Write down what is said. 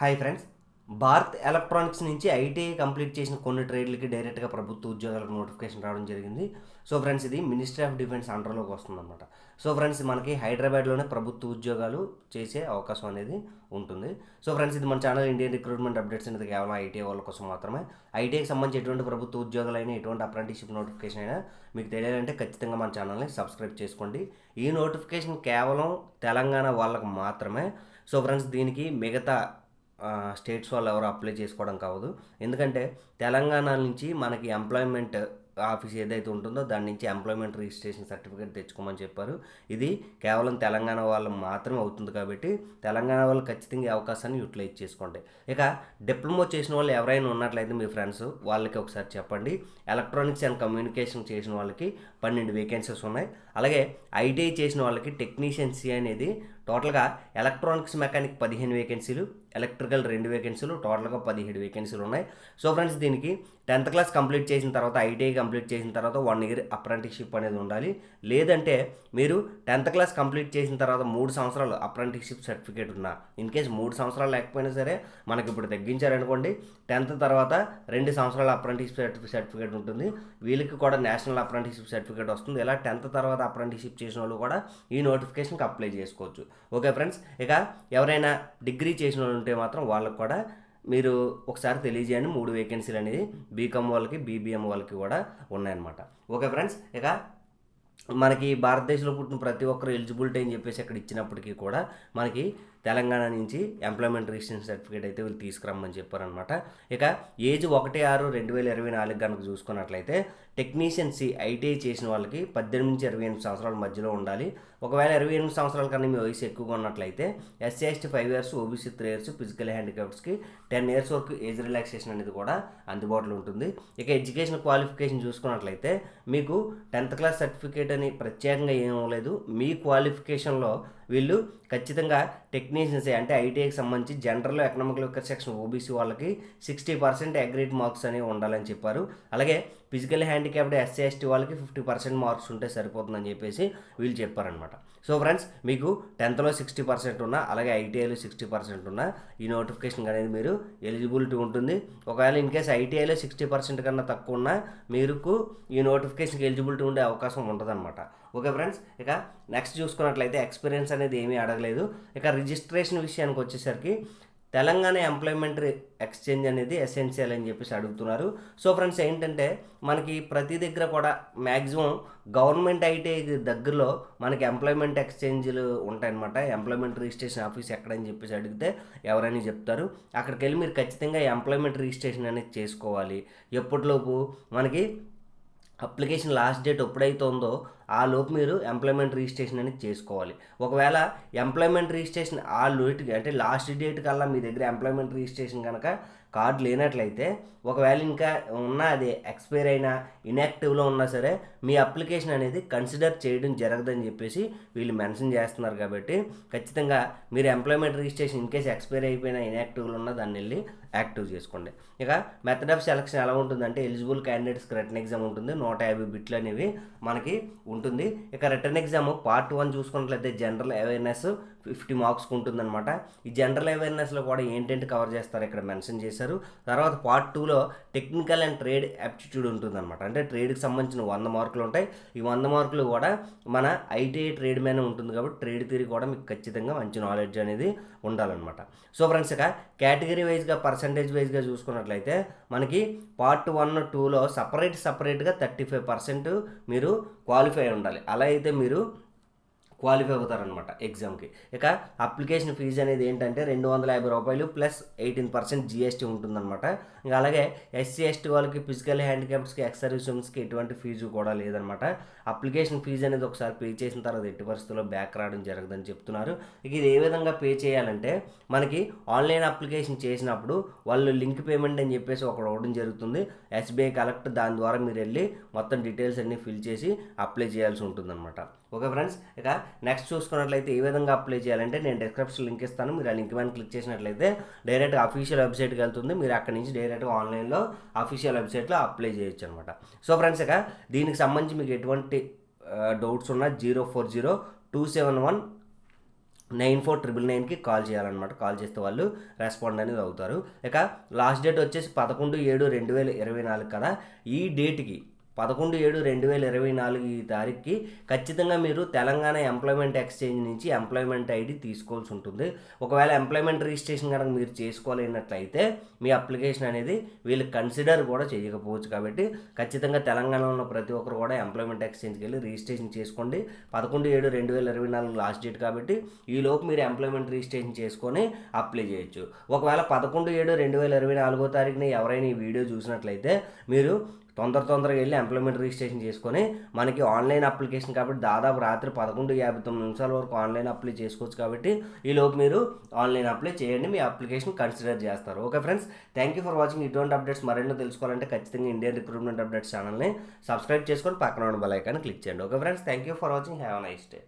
Hi friends. Bharat electronics నుంచి ITI complete చేసిన కొన్ని ట్రేడ్లకి డైరెక్ట్గా ప్రభుత్వ ఉద్యోగాలకు నోటిఫికేషన్ రావడం జరిగింది. సో ఫ్రెండ్స్ ఇది మినిస్ట్రీ ఆఫ్ డిఫెన్స్ అండర్లోకి వస్తుందన్నమాట. సో ఫ్రెండ్స్ మనకి హైదరాబాద్లోనే ప్రభుత్వ ఉద్యోగాలు చేసే అవకాశం అనేది ఉంటుంది. సో ఫ్రెండ్స్ ఇది మన ఛానల్ ఇండియన్ రిక్రూట్మెంట్ అప్డేట్స్ అనేది కేవలం ఐటీఐ వాళ్ళ కోసం మాత్రమే. ఐటీఐకి సంబంధించి ఎటువంటి ప్రభుత్వ ఉద్యోగాలైనా ఎటువంటి అప్రెంటిషిప్ నోటిఫికేషన్ అయినా మీకు తెలియాలంటే ఖచ్చితంగా మన ఛానల్ని సబ్స్క్రైబ్ చేసుకోండి. ఈ నోటిఫికేషన్ కేవలం తెలంగాణ వాళ్ళకు మాత్రమే. సో ఫ్రెండ్స్ దీనికి మిగతా స్టేట్స్ వాళ్ళు ఎవరు అప్లై చేసుకోవడం కావదు. ఎందుకంటే తెలంగాణ నుంచి మనకి ఎంప్లాయ్మెంట్ ఆఫీస్ ఏదైతే ఉంటుందో దాని నుంచి ఎంప్లాయ్మెంట్ రిజిస్ట్రేషన్ సర్టిఫికేట్ తెచ్చుకోమని చెప్పారు. ఇది కేవలం తెలంగాణ వాళ్ళు మాత్రమే అవుతుంది కాబట్టి తెలంగాణ వాళ్ళు ఖచ్చితంగా ఈ అవకాశాన్ని యూటిలైజ్ చేసుకోండి. ఇక డిప్లొమా చేసిన వాళ్ళు ఎవరైనా ఉన్నట్లయితే మీ ఫ్రెండ్స్ వాళ్ళకి ఒకసారి చెప్పండి. ఎలక్ట్రానిక్స్ అండ్ కమ్యూనికేషన్ చేసిన వాళ్ళకి పన్నెండు వేకెన్సీస్ ఉన్నాయి. అలాగే ఐటీఐ చేసిన వాళ్ళకి టెక్నీషియన్సీ అనేది టోటల్గా ఎలక్ట్రానిక్స్ మెకానిక్ పదిహేను వేకెన్సీలు ఎలక్ట్రికల్ రెండు వేకెన్సీలు టోటల్గా పదిహేడు వేకెన్సీలు ఉన్నాయి. సో ఫ్రెండ్స్ దీనికి టెన్త్ క్లాస్ కంప్లీట్ చేసిన తర్వాత ఐటీఐ కంప్లీట్ చేసిన తర్వాత వన్ ఇయర్ అప్రెంటిస్షిప్ అనేది ఉండాలి. లేదంటే మీరు టెన్త్ క్లాస్ కంప్లీట్ చేసిన తర్వాత మూడు సంవత్సరాలు అప్రెంటిస్షిప్ సర్టిఫికేట్ ఉన్నా ఇన్ కేస్ మూడు సంవత్సరాలు లేకపోయినా సరే మనకి ఇప్పుడు తగ్గించారనుకోండి టెన్త్ తర్వాత రెండు సంవత్సరాల అప్రెంటిస్షిప్ సర్టిఫికేట్ ఉంటుంది. వీళ్ళకి కూడా నేషనల్ అప్రెంటిస్షిప్ సర్టిఫికేట్ వస్తుంది. ఇలా టెన్త్ తర్వాత అప్రెంటిస్షిప్ చేసిన వాళ్ళు కూడా ఈ నోటిఫికేషన్కి అప్లై చేసుకోవచ్చు. ఓకే ఫ్రెండ్స్ ఇక ఎవరైనా డిగ్రీ చేసిన వాళ్ళు ఉంటే మాత్రం వాళ్ళకు కూడా మీరు ఒకసారి తెలియజేయండి మూడు వేకెన్సీలు అనేది బీకామ్ వాళ్ళకి బీబీఎం వాళ్ళకి కూడా ఉన్నాయన్నమాట. ఓకే ఫ్రెండ్స్ ఇక మనకి భారతదేశంలో పుట్టిన ప్రతి ఒక్కరు ఎలిజిబిలిటీ అని చెప్పేసి అక్కడ ఇచ్చినప్పటికీ కూడా మనకి తెలంగాణ నుంచి ఎంప్లాయ్మెంట్ రిజిస్ట్రేషన్ సర్టిఫికేట్ అయితే వీళ్ళు తీసుకురమ్మని చెప్పారనమాట ఇక ఏజ్ ఒకటి ఆరు రెండు వేల ఇరవై నాలుగు కనుక చూసుకున్నట్లయితే టెక్నీషియన్సీ ఐటీఐ చేసిన వాళ్ళకి పద్దెనిమిది నుంచి ఇరవై ఎనిమిది సంవత్సరాల మధ్యలో ఉండాలి. ఒకవేళ ఇరవై ఎనిమిది సంవత్సరాల కన్నా మీ వయసు ఎక్కువగా ఉన్నట్లయితే SC ST five years OBC three years physical హ్యాండిక్యాప్స్కి ten years వరకు ఏజ్ రిలాక్సేషన్ అనేది కూడా అందుబాటులో ఉంటుంది. ఇక ఎడ్యుకేషన్ క్వాలిఫికేషన్ చూసుకున్నట్లయితే మీకు టెన్త్ క్లాస్ సర్టిఫికేట్ అని ప్రత్యేకంగా ఏం లేదు మీ క్వాలిఫికేషన్లో వీళ్ళు ఖచ్చితంగా టెక్నీషియన్స్ అంటే ఐటీఐకి సంబంధించి general economic worker section OBC వాళ్ళకి సిక్స్టీ పర్సెంట్ అగ్రేడ్ మార్క్స్ అనేవి ఉండాలని చెప్పారు. అలాగే ఫిజికల్ హ్యాండిక్యాప్డ్ ఎస్సీ ఎస్టీ వాళ్ళకి ఫిఫ్టీ పర్సెంట్ మార్క్స్ ఉంటే సరిపోతుందని చెప్పేసి వీళ్ళు చెప్పారనమాట సో ఫ్రెండ్స్ మీకు టెన్త్లో సిక్స్టీ పర్సెంట్ ఉన్నా అలాగే ఐటీఐలో సిక్స్టీ పర్సెంట్ ఉన్నా ఈ నోటిఫికేషన్ అనేది మీరు ఎలిజిబిలిటీ ఉంటుంది. ఒకవేళ ఇన్ కేస్ ఐటీఐలో సిక్స్టీ పర్సెంట్ కన్నా తక్కువ ఉన్నా మీకు ఈ నోటిఫికేషన్కి ఎలిజిబిలిటీ ఉండే అవకాశం ఉంటుందన్నమాట. ఓకే ఫ్రెండ్స్ ఇక నెక్స్ట్ చూసుకున్నట్లయితే ఎక్స్పీరియన్స్ అనేది ఏమీ అడగలేదు. ఇక రిజిస్ట్రేషన్ విషయానికి వచ్చేసరికి తెలంగాణ ఎంప్లాయ్మెంట్ ఎక్స్చేంజ్ అనేది ఎసెన్షియల్ అని చెప్పేసి అడుగుతున్నారు. సో ఫ్రెండ్స్ ఏంటంటే మనకి ప్రతి దగ్గర కూడా మ్యాక్సిమం గవర్నమెంట్ ఐటీ దగ్గరలో మనకి ఎంప్లాయ్మెంట్ ఎక్స్చేంజ్లు ఉంటాయన్నమాట. ఎంప్లాయ్మెంట్ రిజిస్ట్రేషన్ ఆఫీస్ ఎక్కడని చెప్పేసి అడిగితే ఎవరైనా చెప్తారు. అక్కడికి వెళ్ళి మీరు ఖచ్చితంగా ఎంప్లాయ్మెంట్ రిజిస్ట్రేషన్ అనేది చేసుకోవాలి. ఎప్పటిలోపు? మనకి అప్లికేషన్ లాస్ట్ డేట్ ఎప్పుడైతే ఉందో ఆ లోపు మీరు ఎంప్లాయ్మెంట్ రిజిస్ట్రేషన్ అనేది చేసుకోవాలి. ఒకవేళ ఎంప్లాయ్మెంట్ రిజిస్ట్రేషన్ ఆ లోటుకి అంటే లాస్ట్ డేట్ కల్లా మీ దగ్గర ఎంప్లాయ్మెంట్ రిజిస్ట్రేషన్ కనుక కార్డు లేనట్లయితే ఒకవేళ ఇంకా ఉన్నా అది ఎక్స్పైర్ అయినా ఇన్యాక్టివ్లో ఉన్నా సరే మీ అప్లికేషన్ అనేది కన్సిడర్ చేయడం జరగదని చెప్పేసి వీళ్ళు మెన్షన్ చేస్తున్నారు కాబట్టి ఖచ్చితంగా మీరు employment registration in case expire అయిపోయినా ఇన్యాక్టివ్లో ఉన్న దాన్ని వెళ్ళి యాక్టివ్ చేసుకోండి. ఇక మెథడ్ ఆఫ్ సెలక్షన్ ఎలా ఉంటుందంటే ఎలిజిబుల్ క్యాండిడేట్స్కి రిటర్న్ ఎగ్జామ్ ఉంటుంది. నూట యాభై బిట్లు అనేవి మనకి ఉంటుంది. ఇక రిటర్న్ ఎగ్జామ్ పార్ట్ వన్ చూసుకున్నట్లయితే జనరల్ అవేర్నెస్ ఫిఫ్టీ మార్క్స్కి ఉంటుందన్నమాట. ఈ జనరల్ అవేర్నెస్లో కూడా ఏంటంటే కవర్ చేస్తారు? ఇక్కడ మెన్షన్ చేశారు. తర్వాత పార్ట్ టూలో టెక్నికల్ అండ్ ట్రేడ్ యాప్టిట్యూడ్ ఉంటుందన్నమాట. అంటే ట్రేడ్కి సంబంధించిన వంద మార్కులు ఉంటాయి. ఈ వంద మార్కులు కూడా మన ఐటీఐ ట్రేడ్ మీద ఉంటుంది కాబట్టి ట్రేడ్ థియరీ కూడా మీకు ఖచ్చితంగా మంచి నాలెడ్జ్ అనేది ఉండాలన్నమాట. సో ఫ్రెండ్స్ ఇక కేటగిరీ వైజ్గా పర్సంటేజ్ వైజ్గా చూసుకున్నట్లయితే మనకి పార్ట్ వన్ టూలో సపరేట్ సపరేట్గా థర్టీ ఫైవ్ పర్సెంట్ మీరు క్వాలిఫై ఉండాలి. అలా అయితే మీరు క్వాలిఫై అవుతారనమాట ఎగ్జామ్కి ఇక అప్లికేషన్ ఫీజు అనేది ఏంటంటే రెండు వందల యాభై రూపాయలు ప్లస్ ఎయిటీన్ పర్సెంట్ జిఎస్టీ ఉంటుందన్నమాట. ఇంకా అలాగే ఎస్సీ ఎస్టీ వాళ్ళకి ఫిజికల్ హ్యాండిక్యాప్స్కి ఎక్స్ సర్వీసెస్కి ఎటువంటి ఫీజు కూడా లేదనమాట అప్లికేషన్ ఫీజు అనేది ఒకసారి పే చేసిన తర్వాత ఎట్టి పరిస్థితుల్లో బ్యాక్ రావడం జరగదని చెప్తున్నారు. ఇక ఇది ఏ విధంగా పే చేయాలంటే మనకి ఆన్లైన్ అప్లికేషన్ చేసినప్పుడు వాళ్ళు లింక్ పేమెంట్ అని చెప్పేసి ఒకటి ఇవ్వడం జరుగుతుంది. ఎస్బీఐ కలెక్ట్ దాని ద్వారా మీరు వెళ్ళి మొత్తం డీటెయిల్స్ అన్నీ ఫిల్ చేసి అప్లై చేయాల్సి ఉంటుందన్నమాట. ఓకే ఫ్రెండ్స్ ఇక నెక్స్ట్ చూసుకున్నట్లయితే ఏ విధంగా అప్లై చేయాలంటే నేను డిస్క్రిప్షన్ లింక్ ఇస్తాను. మీరు ఆ లింక్ మీద క్లిక్ చేసినట్లయితే డైరెక్ట్గా అఫీషియల్ వెబ్సైట్కి వెళ్తుంది. మీరు అక్కడి నుంచి డైరెక్ట్గా ఆన్లైన్లో అఫీషియల్ వెబ్సైట్లో అప్లై చేయొచ్చు అనమాట సో ఫ్రెండ్స్ ఇక దీనికి సంబంధించి మీకు ఎటువంటి డౌట్స్ ఉన్నా zero four zero two seven one nine four triple నైన్కి కాల్ చేయాలన్నమాట. కాల్ చేస్తే వాళ్ళు రెస్పాండ్ అనేది అవుతారు. ఇక లాస్ట్ డేట్ వచ్చేసి పదకొండు ఏడు రెండు వేల ఇరవై నాలుగు కదా. ఈ డేట్కి పదకొండు ఏడు రెండు వేల ఇరవై నాలుగు ఈ తారీఖుకి ఖచ్చితంగా మీరు తెలంగాణ ఎంప్లాయ్మెంట్ ఎక్స్చేంజ్ నుంచి ఎంప్లాయ్మెంట్ ఐడి తీసుకోవాల్సి ఉంటుంది. ఒకవేళ ఎంప్లాయ్మెంట్ రిజిస్ట్రేషన్ కనుక మీరు చేసుకోలేనట్లయితే మీ అప్లికేషన్ అనేది వీళ్ళు కన్సిడర్ కూడా చేయకపోవచ్చు కాబట్టి ఖచ్చితంగా తెలంగాణలో ఉన్న ప్రతి ఒక్కరు కూడా ఎంప్లాయ్మెంట్ ఎక్స్చేంజ్కి వెళ్ళి రిజిస్ట్రేషన్ చేసుకోండి. పదకొండు ఏడు రెండు వేల ఇరవై నాలుగు లాస్ట్ డేట్ కాబట్టి ఈలోపు మీరు ఎంప్లాయ్మెంట్ రిజిస్ట్రేషన్ చేసుకొని అప్లై చేయొచ్చు. ఒకవేళ పదకొండు ఏడు రెండు వేల ఇరవై నాలుగో తారీఖున ఎవరైనా ఈ వీడియో చూసినట్లయితే మీరు తొందర తొందరగా వెళ్ళి ఎంప్లాయ్మెంట్ రిజిస్ట్రేషన్ చేసుకొని మనకి ఆన్లైన్ అప్లికేషన్ కాబట్టి దాదాపు రాత్రి పదకొండు యాభై తొమ్మిది నిమిషాల వరకు ఆన్లైన్ అప్లై చేసుకోవచ్చు కాబట్టి ఈ లోపు మీరు ఆన్లైన్ అప్లై చేయండి మీ అప్లికేషన్ కన్సిడర్ చేస్తారు. Okay friends thank you for watching ఇటువంటి అప్డేట్స్ మరెన్నో తెలుసుకోవాలంటే ఖచ్చితంగా ఇండియన్ రిక్రూట్మెంట్ అప్డేట్స్ ఛానల్ని సబ్స్క్రైబ్ చేసుకొని పక్కన ఉన్న బెల్ ఐకాన్ క్లిక్ చేయండి. Okay friends thank you for watching have nice day